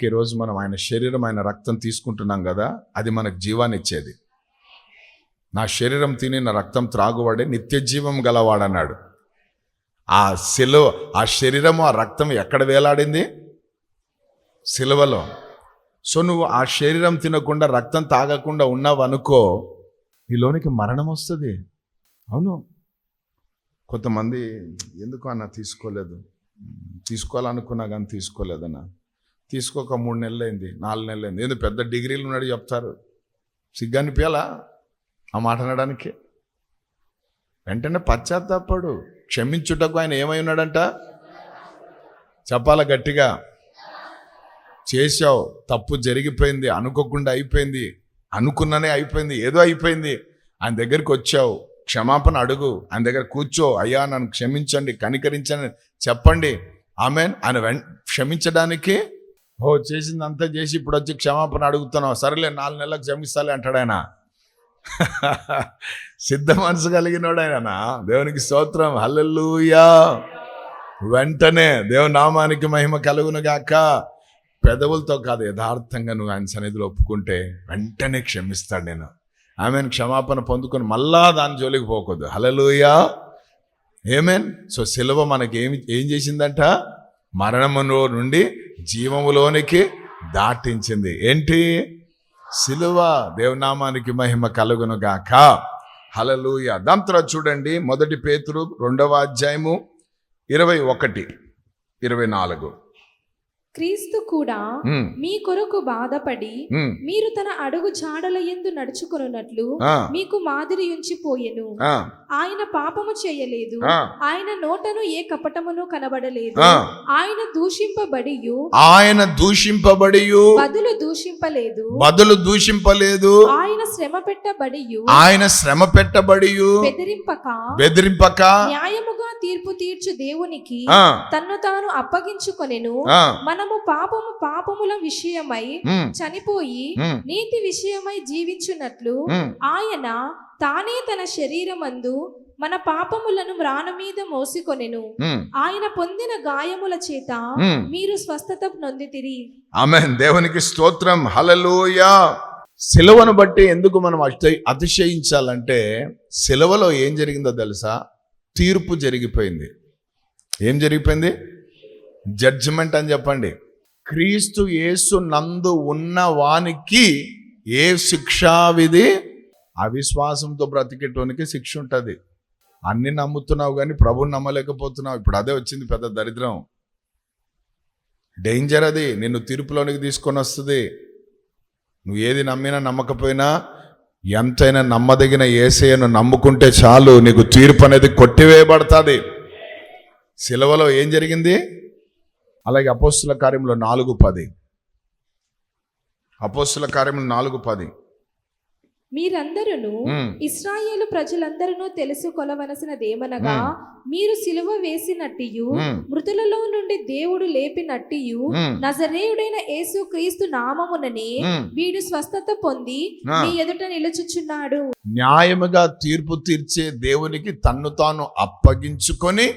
అందుకే ఈరోజు మనం ఆయన శరీరం ఆయన రక్తం తీసుకుంటున్నాం కదా అది మనకు జీవాన్ని ఇచ్చేది. నా శరీరం తిని నా రక్తం త్రాగువాడే నిత్య జీవం గలవాడన్నాడు. ఆ శిలువ ఆ శరీరము ఆ రక్తం ఎక్కడ వేలాడింది? సిలువలో సో నువ్వు ఆ శరీరం తినకుండా రక్తం తాగకుండా ఉన్నావు అనుకో నీలోనికి మరణం వస్తుంది. అవును. కొంతమంది ఎందుకు అన్న తీసుకోలేదు. తీసుకోవాలనుకున్నా కానీ తీసుకోలేదన్నా. తీసుకోక మూడు నెలలు అయింది నాలుగు నెలలు అయింది ఏంది పెద్ద డిగ్రీలు ఉన్నాడు చెప్తారు. సిగ్గనిపించాలా ఆ మాట అనడానికి. వెంటనే పశ్చాత్తాపడు. క్షమించుటకు ఆయన ఏమై ఉన్నాడంట? చెప్పాల గట్టిగా? చేశావు తప్పు జరిగిపోయింది అనుకోకుండా అయిపోయింది అనుకున్ననే అయిపోయింది ఏదో అయిపోయింది. ఆయన దగ్గరికి వచ్చావు క్షమాపణ అడుగు. ఆయన దగ్గర కూర్చో అయ్యా నన్ను క్షమించండి కనికరించండి చెప్పండి. ఆమె ఆయన వెం క్షమించడానికి ఓ చేసిందంతా చేసి ఇప్పుడు వచ్చి క్షమాపణ అడుగుతున్నావు. సరేలే నాలుగు నెలలకు క్షమిస్తాలే అంటాడు ఆయన. సిద్ధ మనసు కలిగినోడు ఆయన దేవునికి స్తోత్రం. హల్లెలూయా. వెంటనే దేవుని నామానికి మహిమ కలుగును గాక. పెదవులతో కాదు యథార్థంగా నువ్వు ఆయన సన్నిధిలో ఒప్పుకుంటే వెంటనే క్షమిస్తాడు నేను. ఆమెను. క్షమాపణ పొందుకొని మళ్ళా దాని జోలికి పోకూడదు. హలలుయా ఏమేన్ సో సిలువ మనకి ఏమి ఏం చేసిందంట? మరణము నుండి జీవములోనికి దాటించింది. ఏంటి? సిలువ దేవనామానికి మహిమ కలుగును గాక. హలలుయ దాని తర్వాత చూడండి మొదటి పేతురు రెండవ అధ్యాయము ఇరవై ఒకటి ఇరవై నాలుగు. క్రీస్తు కూడా మీ కొరకు బాధపడి మీరు తన అడుగు జాడల యందు నడుచుకొనున్నట్లు ఆ, మీకు మాదిరి ఉంచిపోయెను. ఆ, ఆయన పాపము చేయలేదు. ఆయన నోటను ఏ కపటమును కనబడలేదు. ఆయన దూషింపబడియు. ఆయన దూషింపబడి బదులు దూషింపలేదు. బదులు దూషింపలేదు. ఆయన శ్రమ పెట్టబడియు. ఆయన శ్రమ పెట్టబడి బెదిరింపక. బెదిరింపక. న్యాయముగా తీర్పు తీర్చు దేవునికి తన్ను తాను అప్పగించుకొనెను. ఆ, మనము పాపము పాపముల విషయమై చనిపోయి నీతి విషయమై జీవించున్నట్లు ఆయన తానే తన శరీరమందు మన పాపములను మ్రాన మీద మోసికొనెను. ఆయన పొందిన గాయముల చేత. మీరు స్వస్థత నొందితిరి. ఆమెన్. దేవునికి స్తోత్రం. హలలోయ సిలువను బట్టి ఎందుకు మనం అతి అతిశయించాలంటే సిలువలో ఏం జరిగిందో తెలుసా? తీర్పు జరిగిపోయింది. ఏం జరిగిపోయింది? జడ్జిమెంట్ అని చెప్పండి. క్రీస్తు యేసు నందు ఉన్న వానికి ఏ శిక్షా విధి? అవిశ్వాసంతో బ్రతికేటోనికి శిక్ష ఉంటుంది. అన్ని నమ్ముతున్నావు కానీ ప్రభుని నమ్మలేకపోతున్నావు. ఇప్పుడు అదే వచ్చింది పెద్ద దరిద్రం. డేంజర్ అది. నిన్ను తీర్పులోనికి తీసుకొని వస్తుంది. నువ్వు ఏది నమ్మినా నమ్మకపోయినా ఎంతైనా నమ్మదగిన ఏసయ్యను నమ్ముకుంటే చాలు. నీకు తీర్పు అనేది కొట్టివేయబడుతుంది. సిలవలో ఏం జరిగింది? అలాగే అపోస్తుల కార్యంలో నాలుగు పది. అపోస్తుల కార్యంలో నాలుగు పది. మీరందరూ ఇస్రాయేలు ప్రజలందరూ తెలుసుకొనవలసినదేమనగా మీరు సిలువ వేసినట్టియు మృతులలో నుండి దేవుడు లేపినట్టియు ఉమ్, నజరేయుడైన యేసు క్రీస్తు నామముననే. వీడు స్వస్థత పొంది. మీ ఎదుట నిలుచుచున్నాడు. న్యాయముగా తీర్పు తీర్చే దేవునికి తన్ను తాను అప్పగించుకొని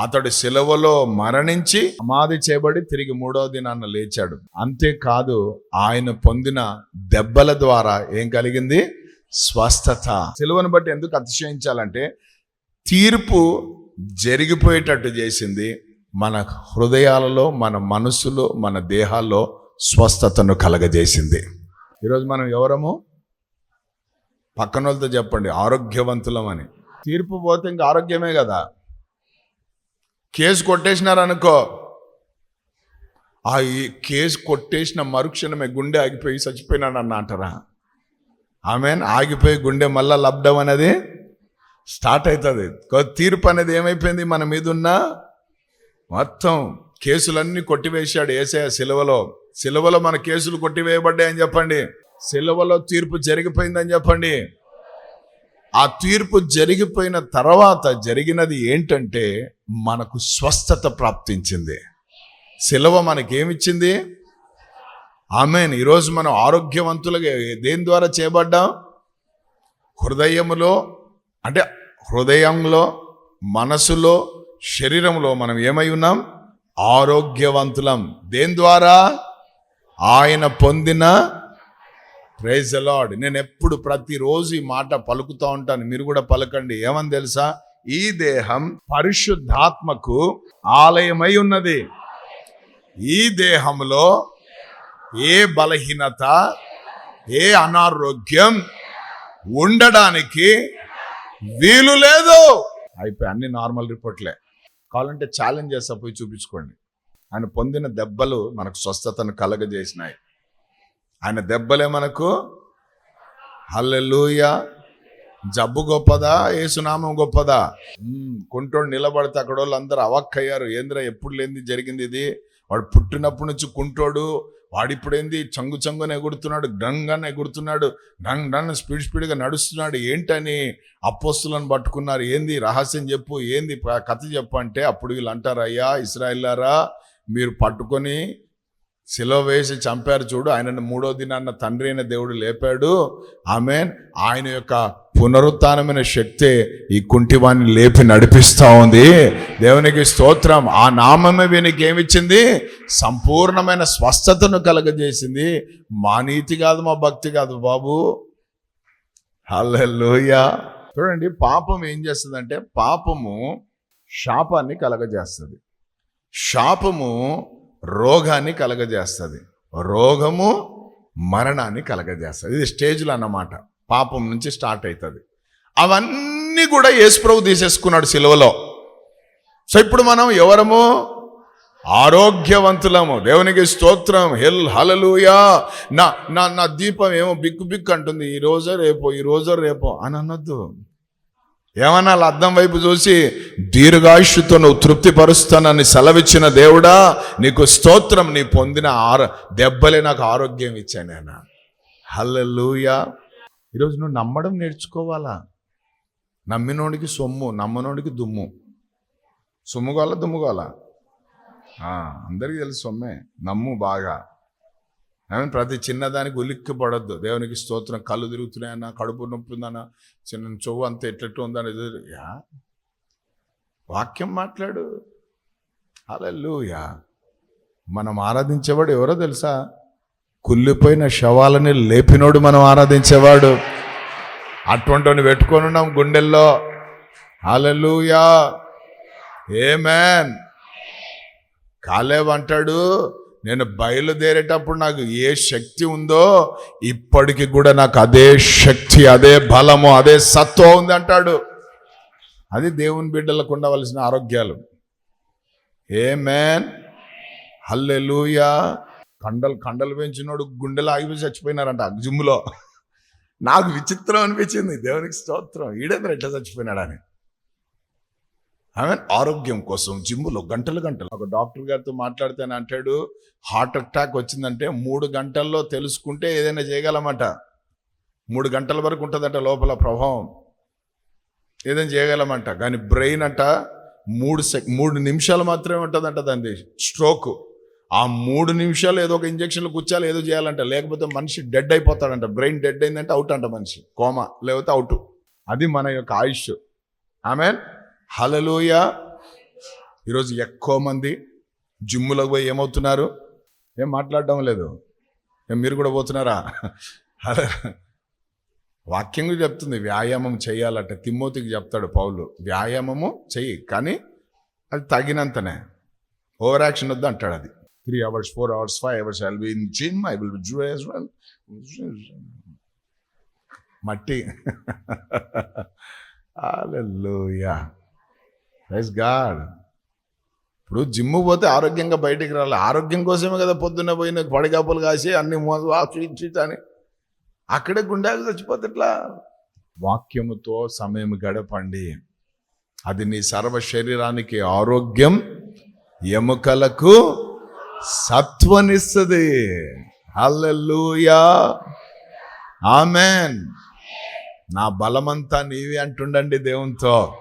అతడు సెలవులో మరణించి సమాధి చేయబడి తిరిగి మూడో దినాన్న లేచాడు. అంతేకాదు ఆయన పొందిన దెబ్బల ద్వారా ఏం కలిగింది? స్వస్థత. సెలవును బట్టి ఎందుకు అతిశయించాలంటే తీర్పు జరిగిపోయేటట్టు చేసింది మన హృదయాలలో మన మనసులో మన దేహాల్లో స్వస్థతను కలగజేసింది. ఈరోజు మనం ఎవరము? పక్కన వాళ్ళతో చెప్పండి ఆరోగ్యవంతులం అని. తీర్పు పోతే ఇంకా ఆరోగ్యమే కదా. కేసు కొట్టేసినారు అనుకో ఆ ఈ కేసు కొట్టేసిన మరుక్షణమే గుండె ఆగిపోయి చచ్చిపోయినాడన్న అంటారా? ఆమె ఆగిపోయి గుండె మళ్ళీ లబ్ధం అనేది స్టార్ట్ అవుతుంది. తీర్పు అనేది ఏమైపోయింది మన మీద ఉన్న మొత్తం కేసులన్నీ కొట్టివేశాడు ఏసయ సిలువలో. సిలువలో మన కేసులు కొట్టివేయబడ్డాయని చెప్పండి. సిలువలో తీర్పు జరిగిపోయిందని చెప్పండి. ఆ తీర్పు జరిగిపోయిన తర్వాత జరిగినది ఏంటంటే మనకు స్వస్థత ప్రాప్తించింది. సెలవ మనకేమిచ్చింది? ఆమెన్. ఈరోజు మనం ఆరోగ్యవంతులుగా దేని ద్వారా చేయబడ్డాం? హృదయములో అంటే హృదయంలో మనసులో శరీరంలో మనం ఏమై ఉన్నాం? ఆరోగ్యవంతులం. దేని ద్వారా? ఆయన పొందిన ప్రైజ్ అలాడ్ నేను ఎప్పుడు ప్రతిరోజు ఈ మాట పలుకుతూ ఉంటాను. మీరు కూడా పలకండి. ఏమని తెలుసా? ఈ దేహం పరిశుద్ధాత్మకు ఆలయమై ఉన్నది. ఈ దేహంలో ఏ బలహీనత ఏ అనారోగ్యం ఉండడానికి వీలు లేదు. అయిపోయి అన్ని నార్మల్ రిపోర్ట్లే. కావాలంటే ఛాలెంజ్ చేస్తా పోయి చూపించుకోండి. ఆయన పొందిన దెబ్బలు మనకు స్వస్థతను కలగజేసినాయి. ఆయన దెబ్బలే మనకు. హల్లెలూయ. జబ్బు గొప్పదా? ఏసునామం గొప్పదా? కుంటోడు నిలబడితే అక్కడ వాళ్ళు అందరూ అవక్కయ్యారు. ఏంద్రా ఎప్పుడు లేనిది జరిగింది ఇది? వాడు పుట్టినప్పటి నుంచి కుంటోడు. వాడిప్పుడేంది? చంగు చంగున ఎగురుతున్నాడు డంగని ఎగురుతున్నాడు డంగ్ డంగ్ స్పీడ్ స్పీడ్గా నడుస్తున్నాడు. ఏంటని అపోస్తులను పట్టుకున్నారు? ఏంది? రహస్యం చెప్పు. ఏంది? కథ చెప్పు అంటే అప్పుడు వీళ్ళు అంటారు అయ్యా ఇస్రాయిల్లారా మీరు పట్టుకొని శిలో వేసి చంపారు చూడు ఆయనను మూడో దినాన్న తండ్రి అయిన దేవుడు లేపాడు. ఆమె ఆయన యొక్క పునరుత్నమైన శక్తి ఈ కుంటివాణ్ణి లేపి నడిపిస్తూ ఉంది. దేవునికి స్తోత్రం. ఆ నామమే వీనికి ఏమిచ్చింది? సంపూర్ణమైన స్వస్థతను కలగజేసింది. మా నీతి కాదు మా భక్తి కాదు బాబు. హల్లెలూయా. చూడండి పాపం ఏం చేస్తుందంటే పాపము శాపాన్ని కలగజేస్తుంది. శాపము రోగాన్ని కలగజేస్తుంది. రోగము మరణాన్ని కలగజేస్తుంది. ఇది స్టేజ్లో అన్నమాట. పాపం నుంచి స్టార్ట్ అవుతుంది అవన్నీ కూడా యేసుప్రభు తీసేసుకున్నాడు సిలువలో. సో ఇప్పుడు మనం ఎవరము? ఆరోగ్యవంతులము. దేవునికి స్తోత్రం. హెల్ హలలుయా నా నా నా దీపం ఏమో బిక్కు బిక్కు అంటుంది. ఈ రోజో రేపో ఈ రోజో రేపో అని అనొద్దు. ఏమన్నా అద్దం వైపు చూసి దీర్ఘాయుషుతో నువ్వు తృప్తిపరుస్తానని సెలవిచ్చిన దేవుడా నీకు స్తోత్రం నీ పొందిన ఆరో దెబ్బలే నాకు ఆరోగ్యం ఇచ్చాను ఆయన హల్లెలూయా. ఈరోజు నువ్వు నమ్మడం నేర్చుకోవాలా? నమ్మినోడికి సొమ్ము నమ్మనోడికి దుమ్ము. సొమ్ము కావాలా అందరికీ తెలుసు సొమ్మే. నమ్ము బాగా. ప్రతి చిన్నదానికి ఉలిక్కి పడద్దు దేవునికి స్తోత్రం. కళ్ళు తిరుగుతున్నాయన్నా కడుపు నొప్పి ఉందన్నా చిన్న చెవు అంత ఎట్లెట్టు ఉందని యా? వాక్యం మాట్లాడు. అలెల్లుయా మనం ఆరాధించేవాడు ఎవరో తెలుసా? కుళ్ళిపోయిన శవాలని లేపినోడు మనం ఆరాధించేవాడు. అటువంటి పెట్టుకొని ఉన్నాం గుండెల్లో. అలెలుయా ఏమేన్ కాలేవ్ అంటాడు నేను బయలుదేరేటప్పుడు నాకు ఏ శక్తి ఉందో ఇప్పటికి కూడా నాకు అదే శక్తి అదే బలము అదే సత్వం ఉంది అంటాడు. అది దేవుని బిడ్డలకు ఉండవలసిన ఆరోగ్యాలు. ఏ మ్యాన్ హల్లెలూయా కండలు కండలు పెంచినోడు గుండెలు ఆగిపోయి చచ్చిపోయినారంట జిమ్లో నాకు విచిత్రం అనిపించింది. దేవునికి స్తోత్రం. ఈడేంద్ర ఎట్లా చచ్చిపోయినాడని. ఆమె ఆరోగ్యం కోసం జిమ్లో గంటలు గంటలు. ఒక డాక్టర్ గారితో మాట్లాడితేనే అంటాడు హార్ట్ అటాక్ వచ్చిందంటే మూడు గంటల్లో తెలుసుకుంటే ఏదైనా చేయగలమట. మూడు గంటల వరకు ఉంటుందట లోపల ప్రభావం. ఏదైనా చేయగలమంట. కానీ బ్రెయిన్ అంట మూడు సెక్ మూడు నిమిషాలు మాత్రమే ఉంటుందంట దాని స్ట్రోక్. ఆ మూడు నిమిషాలు ఏదో ఒక ఇంజక్షన్లు కూర్చాలి ఏదో చేయాలంట. లేకపోతే మనిషి డెడ్ అయిపోతాడంట. బ్రెయిన్ డెడ్ అయిందంటే అవుట్ అంట మనిషి. కోమా లేకపోతే అవుట్. అది మన యొక్క ఆయుష్. ఆమె హలలోయ ఈరోజు ఎక్కువ మంది జిమ్ములకు పోయి ఏమవుతున్నారు? ఏం మాట్లాడడం లేదు. మీరు కూడా పోతున్నారా? హల వాక్యం కూడా చెప్తుంది వ్యాయామం చేయాలంటే తిమ్మోతికి చెప్తాడు పౌలు. వ్యాయామము చెయ్యి కానీ అది తగినంతనే. ఓవర్ యాక్షన్ వద్దు అంటాడు అది. Three hours four hours five hours I be in gym I will zoo మట్టి. హల్లెలూయా. Praise God. ఇప్పుడు జిమ్ పోతే ఆరోగ్యంగా బయటికి రాలి. ఆరోగ్యం కోసమే కదా పొద్దున్న పోయిన పడిగాపులు కాసి అన్ని మోసు అని అక్కడే గుండెలు చచ్చిపోతే ఎట్లా? వాక్యముతో సమయం గడపండి. అది నీ సర్వ శరీరానికి ఆరోగ్యం ఎముకలకు సత్వనిస్తుంది. హల్లెలూయా. ఆమెన్. నా బలమంతా నీవే అంటుండండి దేవునితో.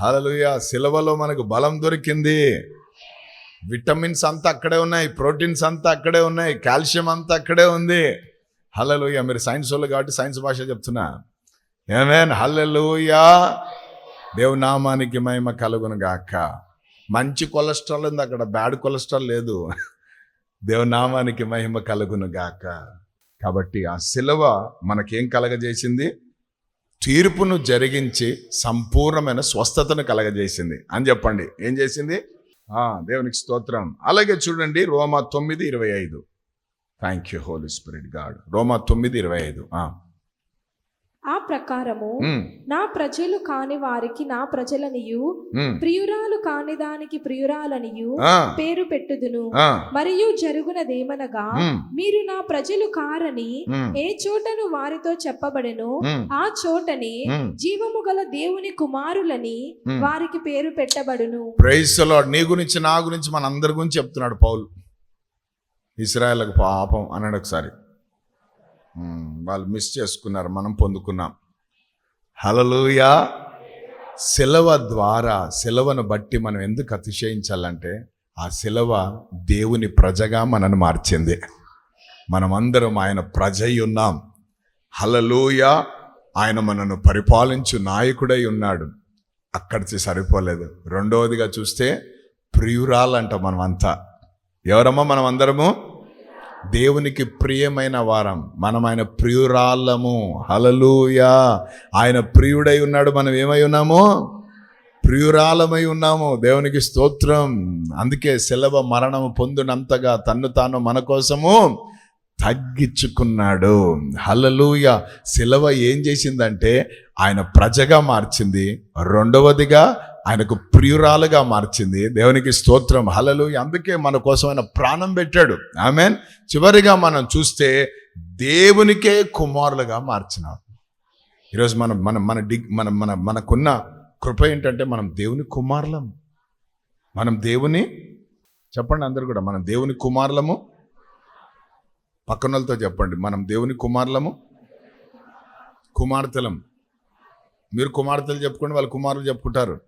హలలుయ సిలవలో మనకు బలం దొరికింది. విటమిన్స్ అంతా అక్కడే ఉన్నాయి ప్రోటీన్స్ అంతా అక్కడే ఉన్నాయి కాల్షియం అంతా అక్కడే ఉంది. హలలుయ మీరు సైన్స్ వాళ్ళు కాబట్టి సైన్స్ భాష చెప్తున్నా. Amen hallelujah. దేవునామానికి మహిమ కలుగును గాక. మంచి కొలెస్ట్రాల్ ఉంది అక్కడ బ్యాడ్ కొలెస్ట్రాల్ లేదు. దేవునామానికి మహిమ కలుగును గాక. కాబట్టి ఆ సిలవ మనకేం కలగజేసింది? తీర్పును జరిగించి సంపూర్ణమైన స్వస్థతను కలగజేసింది. అని చెప్పండి. ఏం చేసింది? దేవునికి స్తోత్రం. అలాగే చూడండి రోమా తొమ్మిది ఇరవై ఐదు. Thank you holy spirit God రోమా తొమ్మిది ఇరవై ఐదు. ఆ, ప్రకారము నా ప్రజలు కాని వారికి నా ప్రజలనియు ప్రియురాలు కాని దానికి ప్రియురాలనియు పేరు పెట్టుదును. మరియు జరుగునదేమనగా మీరు నా ప్రజలు కారని ఏ చోటను వారితో చెప్పబడెను ఆ చోటనే. జీవము గల దేవుని కుమారులని. వారికి పేరు పెట్టబడును. నీ గురించి నా గురించి మన అందరి గురించి చెప్తున్నాడు పౌలు. ఇస్రాయల్కి పాపం అన్నాడు ఒకసారి. వాళ్ళు మిస్ చేసుకున్నారు. మనం పొందుకున్నాం. హలలుయా సెలవ ద్వారా సెలవను బట్టి మనం ఎందుకు అతిశయించాలంటే ఆ సెలవ దేవుని ప్రజగా మనను మార్చింది. మనమందరం ఆయన ప్రజ అయి ఉన్నాం ఆయన మనను పరిపాలించు నాయకుడై ఉన్నాడు. అక్కడికి సరిపోలేదు. రెండవదిగా చూస్తే ప్రియురాలంట మనమంతా. ఎవరమ్మా మనం అందరము దేవునికి ప్రియమైన వారం. మనం ఆయన ప్రియురాళ్ళము. హలలుయా ఆయన ప్రియుడై ఉన్నాడు. మనం ఏమై ఉన్నాము? ప్రియురాలమై ఉన్నాము. దేవునికి స్తోత్రం. అందుకే శిలవ మరణము పొందినంతగా తన్ను తాను మన కోసము తగ్గించుకున్నాడు. హలలూయ శిలవ ఏం చేసిందంటే ఆయన ప్రజగా మార్చింది. రెండవదిగా ఆయనకు ప్రియురాలుగా మార్చింది. దేవునికి స్తోత్రం. హలలు అందుకే మన కోసం ఆయన ప్రాణం పెట్టాడు. ఆమెన్. చివరిగా మనం చూస్తే దేవునికే కుమారులుగా మార్చినాడు ఈరోజు మనం మన మన డిగ్ మన మన మనకున్న కృప ఏంటంటే మనం దేవుని కుమారులం. మనం దేవుని చెప్పండి అందరు కూడా మనం దేవుని కుమారులము? పక్కనోళ్ళతో చెప్పండి. మనం దేవుని కుమారులము? కుమార్తెలం. మీరు కుమార్తెలు చెప్పుకోండి వాళ్ళు కుమారులు చెప్పుకుంటారు.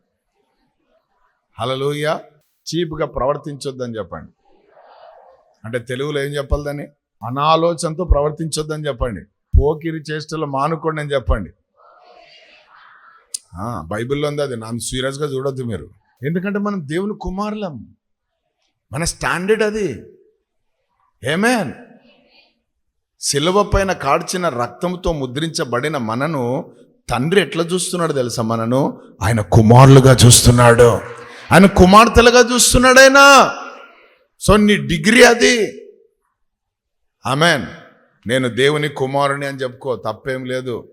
హలలోయ చీప్గా ప్రవర్తించొద్దని చెప్పండి. అంటే తెలుగులో ఏం చెప్పాలి దాన్ని? అనాలోచనతో ప్రవర్తించొద్దని చెప్పండి. పోకిరి చేష్టలు మానుకోండి అని చెప్పండి. బైబిల్లో ఉంది అది. నన్ను సీరియస్గా చూడొద్దు మీరు. ఎందుకంటే మనం దేవుని కుమారులం. మన స్టాండర్డ్ అది. ఏమేన్ శిలువ పైన కాడ్చిన రక్తంతో ముద్రించబడిన మనను తండ్రి ఎట్లా చూస్తున్నాడు తెలుసా మనను? ఆయన కుమారులుగా చూస్తున్నాడు. ఆయన కుమార్తెలుగా చూస్తున్నాడైనా? సో నీ డిగ్రీ అది. ఆమెన్. నేను దేవుని కుమారుని అని చెప్పుకో తప్పేం లేదు.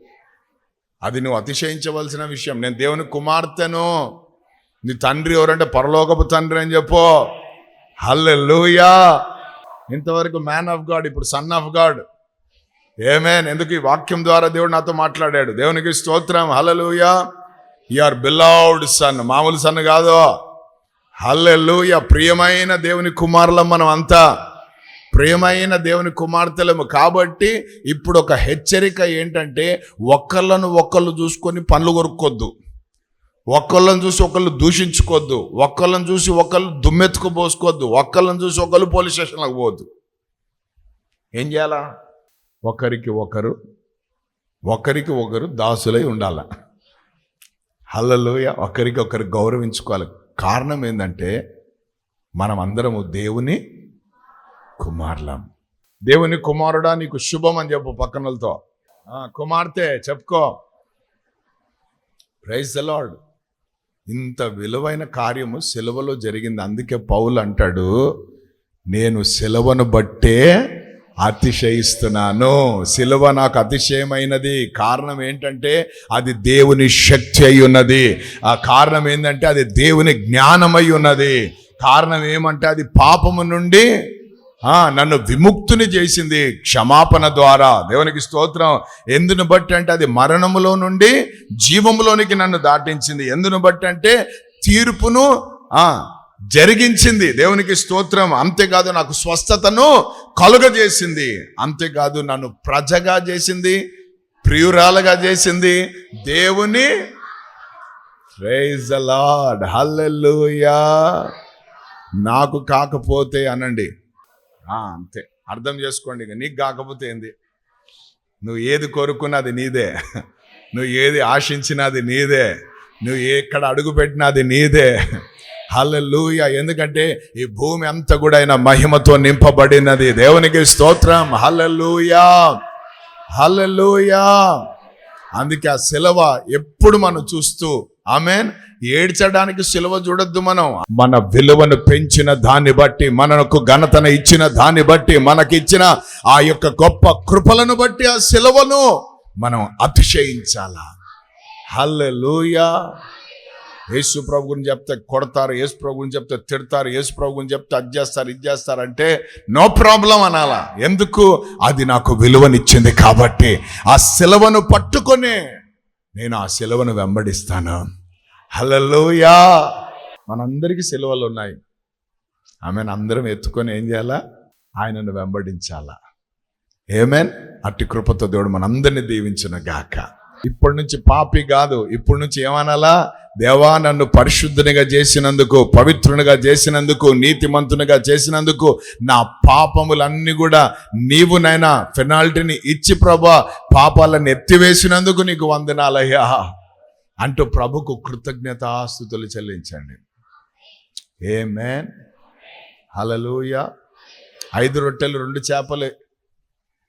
అది నువ్వు అతిశయించవలసిన విషయం. నేను దేవుని కుమార్తెను. నీ తండ్రి ఎవరంటే పరలోకపు తండ్రి అని చెప్పు. హల్లెలూయా. ఇంతవరకు మ్యాన్ ఆఫ్ గాడ్ ఇప్పుడు సన్ ఆఫ్ గాడ్ ఏమేన్ ఎందుకు ఈ వాక్యం ద్వారా దేవుడు నాతో మాట్లాడాడు? దేవునికి స్తోత్రం. హల్లెలూయా. ఆర్ బిలౌడ్ సన్ మామూలు సన్ కాదు. హల్లెలూయ. ప్రియమైన దేవుని కుమారులం మనం అంతా ప్రియమైన దేవుని కుమార్తెలము. కాబట్టి ఇప్పుడు ఒక హెచ్చరిక ఏంటంటే ఒక్కళ్ళను ఒక్కళ్ళు చూసుకొని పనులు కొరుక్కొద్దు. ఒక్కళ్ళని చూసి ఒకళ్ళు దూషించుకోవద్దు ఒక్కళ్ళని చూసి ఒకళ్ళు దుమ్మెత్తుకుపోసుకోవద్దు ఒక్కళ్ళని చూసి ఒకళ్ళు పోలీస్ స్టేషన్లకు పోవద్దు. ఏం చేయాలా? ఒకరికి ఒకరు ఒకరికి ఒకరు దాసులై ఉండాల. హల్లలోయ. ఒకరికి ఒకరు గౌరవించుకోవాలి. కారణం ఏంటంటే మనం అందరము దేవుని కుమారులం. దేవుని కుమారుడా నీకు శుభం అని చెప్పు పక్కనలతో కుమార్తె చెప్పుకో. ప్రైజ్ ద లార్డ్ ఇంత విలువైన కార్యము సెలవులో జరిగింది. అందుకే పౌలు అంటాడు నేను సెలవును బట్టే అతిశయిస్తున్నాను. సిలువ నాకు అతిశయమైనది. కారణం ఏంటంటే అది దేవుని శక్తి అయి ఉన్నది. ఆ కారణం ఏంటంటే అది దేవుని జ్ఞానమై ఉన్నది. కారణం ఏమంటే అది పాపము నుండి నన్ను విముక్తుని చేసింది క్షమాపణ ద్వారా. దేవునికి స్తోత్రం. ఎందును బట్టి అంటే అది మరణములో నుండి జీవములోనికి నన్ను దాటించింది. ఎందును బట్టి అంటే తీర్పును జరిగించింది. దేవునికి స్తోత్రం. అంతేకాదు నాకు స్వస్థతను కలుగజేసింది. అంతేకాదు నన్ను ప్రజగా చేసింది ప్రియురాలుగా చేసింది. దేవుని ప్రైజ్ లార్డ్ హల్లెలూయా నాకు కాకపోతే అనండి. అంతే. అర్థం చేసుకోండి ఇక. నీకు కాకపోతే ఏంది? నువ్వు ఏది కోరుకున్నది నీదే. నువ్వు ఏది ఆశించినది నీదే. నువ్వు ఎక్కడ అడుగు పెట్టినది నీదే. హలలుయ ఎందుకంటే ఈ భూమి అంతా కూడా ఆయన మహిమతో నింపబడినది. దేవునికి స్తోత్రం. హలలుయా హలలుయా అందుకే ఆ శిలవ ఎప్పుడు మనం చూస్తూ ఆమెన్ ఏడ్చడానికి సిలువ చూడొద్దు మనం. మన విలువను పెంచిన దాన్ని బట్టి మనకు ఘనతను ఇచ్చిన దాన్ని బట్టి మనకిచ్చిన ఆ యొక్క గొప్ప కృపలను బట్టి ఆ సిలువను మనం అతిశయించాలా హల్లెలూయా. యేసు ప్రభు గురించి చెప్తే కొడతారు యేసు ప్రభు గురించి చెప్తే తిడతారు యేసు ప్రభు గురించి చెప్తే అది చేస్తారు ఇది చేస్తారు అంటే నో ప్రాబ్లం అనాలా. ఎందుకు? అది నాకు విలువనిచ్చింది కాబట్టి. ఆ సెలవును పట్టుకొని నేను ఆ సెలవును వెంబడిస్తాను. హల్లెలూయా. మనందరికీ సెలవులు ఉన్నాయి. ఆమెను. అందరం ఎత్తుకొని ఏం చేయాలా? ఆయనను వెంబడించాలా. ఏమేన్? అట్టి కృపతో దేవుడు మనందరినీ దీవించిన గాక. ఇప్పటి నుంచి పాపి కాదు. ఇప్పటి నుంచి ఏమనాలా? దేవా నన్ను పరిశుద్ధునిగా చేసినందుకు పవిత్రునిగా చేసినందుకు నీతిమంతునిగా చేసినందుకు నా పాపములన్నీ కూడా నీవు నైనా పెనాల్టీని ఇచ్చి ప్రభా పాపాలను ఎత్తివేసినందుకు నీకు వందనాలయ్యా అంటూ ప్రభుకు కృతజ్ఞతాస్థుతులు చెల్లించండి. ఏ మేన్ హలలోయ ఐదు రొట్టెలు రెండు చేపలు.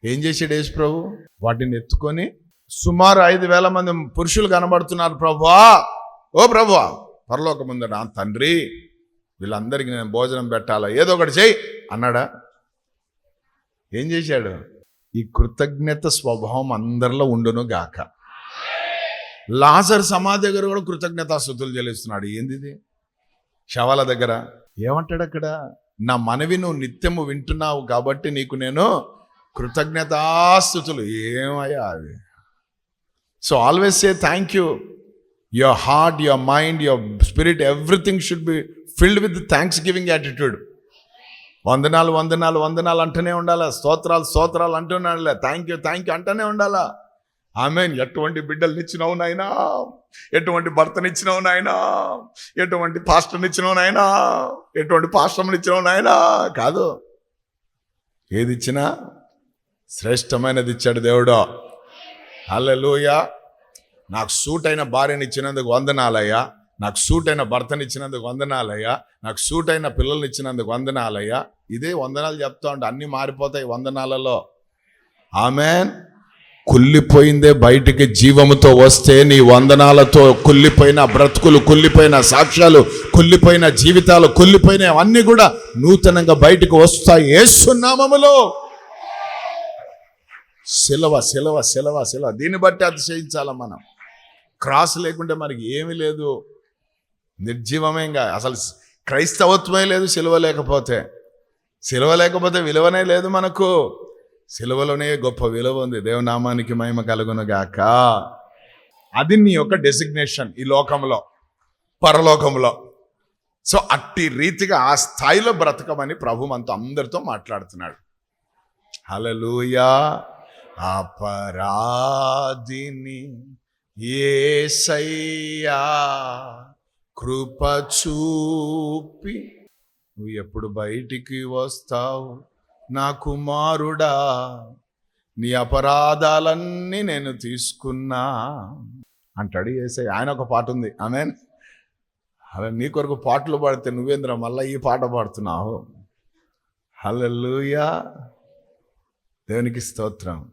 ఏం చేశాడు యేసు ప్రభు? వాటిని ఎత్తుకొని సుమారు ఐదు వేల మంది పురుషులు కనబడుతున్నారు ప్రభువా. ఓ ప్రభువా పరలోక ముందట తండ్రి. వీళ్ళందరికీ నేను భోజనం పెట్టాలా? ఏదో ఒకటి చెయ్యి అన్నాడా? ఏం చేశాడు? ఈ కృతజ్ఞత స్వభావం అందరిలో ఉండును గాక. లాజర్ సమాధి దగ్గర కూడా కృతజ్ఞతాస్థుతులు చెల్లిస్తున్నాడు. ఏందిది? శవాల దగ్గర? ఏమంటాడు అక్కడ? నా మనవి నువ్వు నిత్యము వింటున్నావు కాబట్టి నీకు నేను కృతజ్ఞతాస్థుతులు. ఏమయ్యా అది? So always say thank you your heart your mind your spirit everything should be filled with thanksgiving attitude వందనాలు వందనాలు వందనాలు అంటూనే ఉండాలా? స్తోత్రాలు స్తోత్రాలు అంటున్నాడులే థ్యాంక్ యూ థ్యాంక్ యూ అంటూనే ఉండాలా? ఆమె ఎటువంటి బిడ్డలు ఇచ్చినావు నాయనా? ఎటువంటి భర్తనిచ్చినావు నాయనా? ఎటువంటి పాస్టర్నిచ్చినావు నాయనా? ఎటువంటి పాస్టర్నిచ్చినావు నాయనా? కాదు. ఏది ఇచ్చినా శ్రేష్టమైనది ఇచ్చాడు దేవుడు. హల్లెలూయా. నాకు సూట్ అయిన భార్యని ఇచ్చినందుకు వందనాలయ్యా. నాకు సూట్ అయిన భర్తని ఇచ్చినందుకు వందనాలయ్యా. నాకు సూట్ అయిన పిల్లల్ని ఇచ్చినందుకు వందనాలయ్యా. ఇదే వందనాలు చెప్తా ఉంటే అన్నీ మారిపోతాయి వందనాలలో. ఆమెన్. కుళ్ళిపోయిందే బయటికి జీవముతో వస్తే నీ వందనాలతో కుళ్ళిపోయిన బ్రతుకులు కుళ్ళిపోయిన సాక్ష్యాలు కుళ్ళిపోయిన జీవితాలు కుళ్ళిపోయిన అన్నీ కూడా నూతనంగా బయటకు వస్తాయి. ఏసునామములో శిలవ శిలవ శిలవ శిలవ దీన్ని బట్టి అతిశయించాల మనం? క్రాస్ లేకుంటే మనకి ఏమీ లేదు. నిర్జీవమేగా. అసలు క్రైస్తవత్వమే లేదు సిలువ లేకపోతే. సిలువ లేకపోతే విలువనే లేదు మనకు. సిలువలోనే గొప్ప విలువ ఉంది. దేవనామానికి మహిమ కలుగునుగాక. అది నీ యొక్క డెసిగ్నేషన్ ఈ లోకంలో పరలోకంలో. సో అట్టి రీతిగా ఆ స్థాయిలో బ్రతకమని ప్రభు మనతో అందరితో మాట్లాడుతున్నాడు. హలలుయా అపరాధిని ఏసయ్యా కృప చూపి నువ్వు ఎప్పుడు బయటికి వస్తావు? నా కుమారుడా నీ అపరాధాలన్నీ నేను తీసుకున్నా. అంటాడు ఏసయ్య. ఆయన ఒక పాట ఉంది. ఆమె అలా నీ కొరకు పాటలు పాడితే నువ్వేంద్ర మళ్ళీ ఈ పాట పాడుతున్నావు? హల్లెలూయా. దేవునికి స్తోత్రం.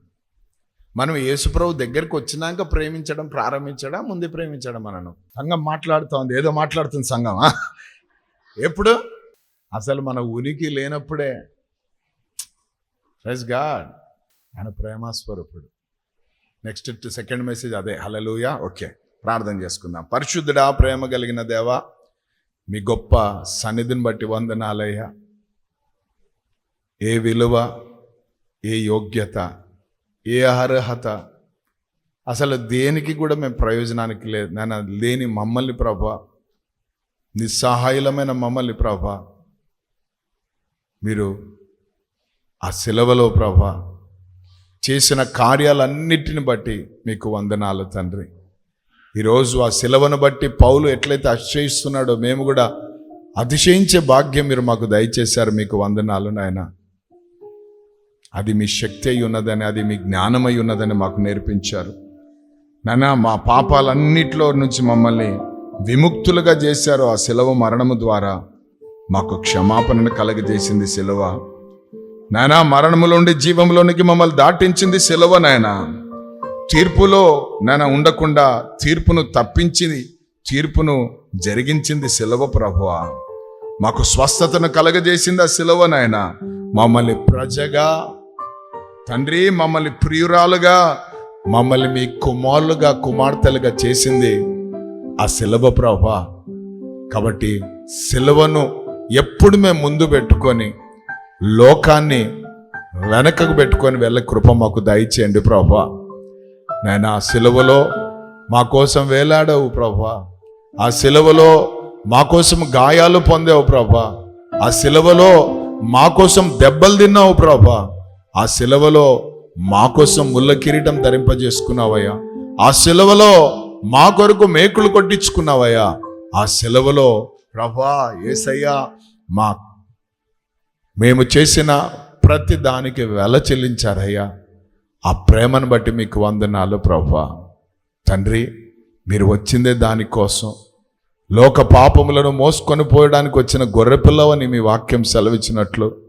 మనం యేసుప్రభు దగ్గరికి వచ్చినాక ప్రేమించడం ప్రారంభించడం ముందు ప్రేమించడం మనను సంఘం మాట్లాడుతోంది. ఏదో మాట్లాడుతుంది సంఘం. ఎప్పుడు? అసలు మన ఉనికి లేనప్పుడే. Praise God. ఆయన ప్రేమస్వరూపుడు. నెక్స్ట్ సెకండ్ మెసేజ్ అదే. Hallelujah okay. ప్రార్థన చేసుకుందాం. పరిశుద్ధుడా ప్రేమ కలిగిన దేవా మీ గొప్ప సన్నిధిని బట్టి వందనాలయ్యా. ఏ విలువ ఏ యోగ్యత ఏ అర్హత? అసలు దేనికి కూడా మేము ప్రయోజనానికి లేదు నేను లేని మమ్మల్ని ప్రభా నిస్సహాయులమైన మమ్మల్ని ప్రభా మీరు ఆ సెలవులో ప్రభా చేసిన కార్యాలన్నిటిని బట్టి మీకు వందనాలు తండ్రి. ఈరోజు ఆ సెలవును బట్టి పౌలు ఎట్లయితే అతిశయిస్తున్నాడో మేము కూడా అతిశయించే భాగ్యం మీరు మాకు దయచేశారు మీకు వందనాలు నాయన. అది మీ శక్తి అయి ఉన్నదని అది మీ జ్ఞానమై ఉన్నదని మాకు నేర్పించారు. నాన్న మా పాపాలన్నిట్లో నుంచి మమ్మల్ని విముక్తులుగా చేశారు ఆ శిలవ మరణము ద్వారా. మాకు క్షమాపణను కలగజేసింది శిలవ. నానా మరణములోండి జీవంలోనికి మమ్మల్ని దాటించింది శిలవ నాయనా. తీర్పులో నానా ఉండకుండా తీర్పును తప్పించింది తీర్పును జరిగించింది శిలవ ప్రభువా. మాకు స్వస్థతను కలగజేసింది ఆ శిలవ నాయన. మమ్మల్ని ప్రజగా తండ్రి మమ్మల్ని ప్రియురాలుగా మమ్మల్ని మీ కుమారులుగా కుమార్తెలుగా చేసింది ఆ శిలవ ప్రభా. కాబట్టి శిలవను ఎప్పుడు మేము ముందు పెట్టుకొని లోకాన్ని వెనకకు పెట్టుకొని వెళ్ళే కృప మాకు దయచేయండి ప్రభా. నేను ఆ సిలువలో మా కోసం వేలాడవు ప్రభా. ఆ సిలువలో మా కోసం గాయాలు పొందావు ప్రభా. ఆ సిలువలో మా కోసం దెబ్బలు తిన్నావు ప్రభా. ఆ సిలవలో మా కోసం ముళ్ళ కిరీటం ధరింపజేసుకున్నావయ్యా. ఆ సిలవలో మా కొరకు మేకులు కొట్టించుకున్నావయ్యా. ఆ సెలవులో ప్రభా ఏసయ్యా మా మేము చేసిన ప్రతి దానికి వెల చెల్లించారయ్యా. ఆ ప్రేమను బట్టి మీకు వందనాలు ప్రభా. తండ్రి మీరు వచ్చిందే దానికోసం లోక పాపములను మోసుకొని పోయడానికి వచ్చిన గొర్రెపిల్లవని మీ వాక్యం సెలవిచ్చినట్లు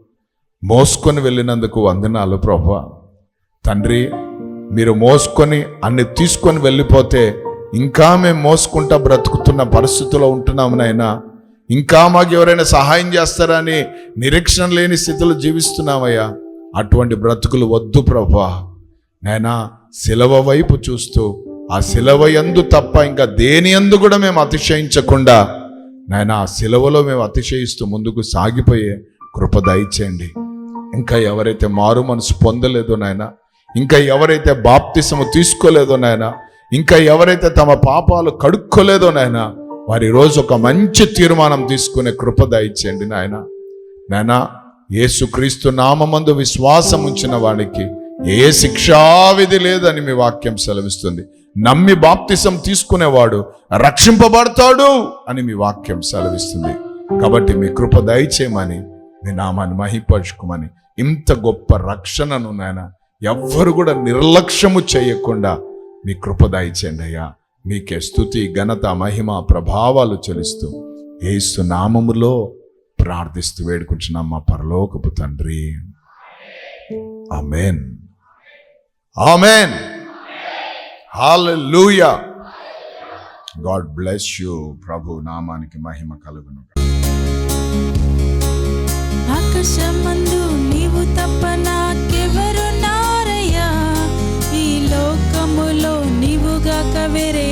మోసుకొని వెళ్ళినందుకు వందనాలు ప్రభు. తండ్రి మీరు మోసుకొని అన్ని తీసుకొని వెళ్ళిపోతే ఇంకా మేము మోసుకుంటా బ్రతుకుతున్న పరిస్థితుల్లో ఉంటున్నాము నాయనా. ఇంకా మాకు ఎవరైనా సహాయం చేస్తారని నిరీక్షణ లేని స్థితిలో జీవిస్తున్నామయ్యా. అటువంటి బ్రతుకులు వద్దు ప్రభా. నైనా శిలవ వైపు చూస్తూ ఆ శిలవ ఎందు తప్ప ఇంకా దేని యందు కూడా మేము అతిశయించకుండా నాయన ఆ శిలవలో మేము అతిశయిస్తూ ముందుకు సాగిపోయే కృప దయచేయండి. ఇంకా ఎవరైతే మారు మనసు పొందలేదో నాయన ఇంకా ఎవరైతే బాప్తిసము తీసుకోలేదో నాయన ఇంకా ఎవరైతే తమ పాపాలు కడుక్కోలేదో నాయన వారి రోజు ఒక మంచి తీర్మానం తీసుకునే కృప దయచేయండి నాయన. నాయన యేసుక్రీస్తు నామమందు విశ్వాసం ఉంచిన వాడికి ఏ శిక్షావిధి లేదని మీ వాక్యం సెలవిస్తుంది. నమ్మి బాప్తిసం తీసుకునేవాడు రక్షింపబడతాడు అని మీ వాక్యం సెలవిస్తుంది. కాబట్టి మీ కృప దయచేయమని మీ నామాన్ని మహిపరుచుకోమని ఇంత గొప్ప రక్షణను నాయన ఎవ్వరు కూడా నిర్లక్ష్యము చేయకుండా మీ కృప దయచేయండి అయ్యా. మీకే స్థుతి ఘనత మహిమ ప్రభావాలు చెలుస్తూ ఏసు నామములో ప్రార్థిస్తూ వేడుకుంటున్నాం మా పరలోకపు తండ్రి. Amen. Amen. Hallelujah God bless you ప్రభు నామానికి మహిమ కలుగును ఆకాశమందు తప్ప నాకెవరున్నారయ్యా? ఈ లోకములో నీవుగాక వేరే